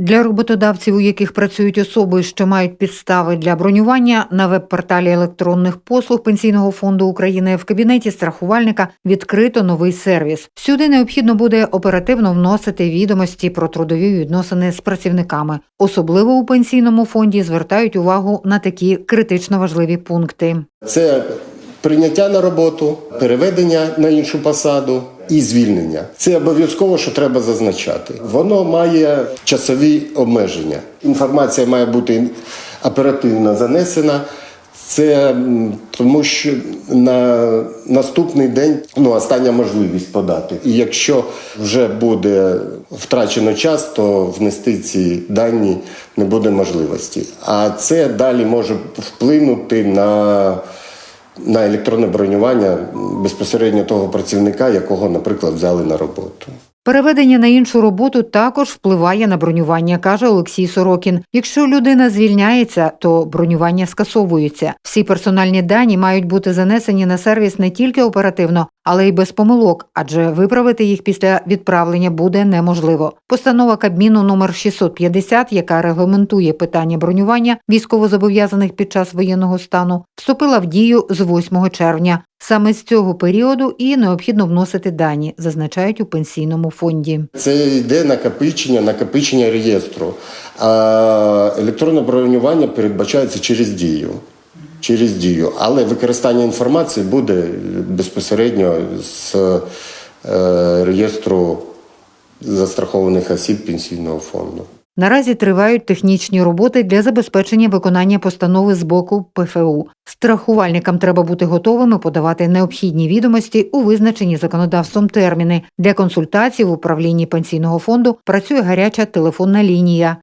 Для роботодавців, у яких працюють особи, що мають підстави для бронювання, на веб-порталі електронних послуг Пенсійного фонду України в кабінеті страхувальника відкрито новий сервіс. Сюди необхідно буде оперативно вносити відомості про трудові відносини з працівниками. Особливо у пенсійному фонді звертають увагу на такі критично важливі пункти. Це прийняття на роботу, переведення на іншу посаду і звільнення. Це обов'язково, що треба зазначати. Воно має часові обмеження. Інформація має бути оперативно занесена. Це тому, що на наступний день ну, остання можливість подати. І якщо вже буде втрачено час, то внести ці дані не буде можливості. А це далі може вплинути на на електронне бронювання безпосередньо того працівника, якого, наприклад, взяли на роботу. Переведення на іншу роботу також впливає на бронювання, каже Олексій Сорокін. Якщо людина звільняється, то бронювання скасовується. Всі персональні дані мають бути занесені на сервіс не тільки оперативно, але й без помилок, адже виправити їх після відправлення буде неможливо. Постанова Кабміну номер 650, яка регламентує питання бронювання військовозобов'язаних під час воєнного стану, вступила в дію з 8 червня. Саме з цього періоду і необхідно вносити дані, зазначають у пенсійному фонді. Це йде накопичення, накопичення реєстру. А електронне бронювання передбачається через дію. Через дію. Але використання інформації буде безпосередньо з е, реєстру застрахованих осіб пенсійного фонду. Наразі тривають технічні роботи для забезпечення виконання постанови з боку ПФУ. Страхувальникам треба бути готовими подавати необхідні відомості у визначені законодавством терміни. Для консультацій в управлінні пенсійного фонду працює гаряча телефонна лінія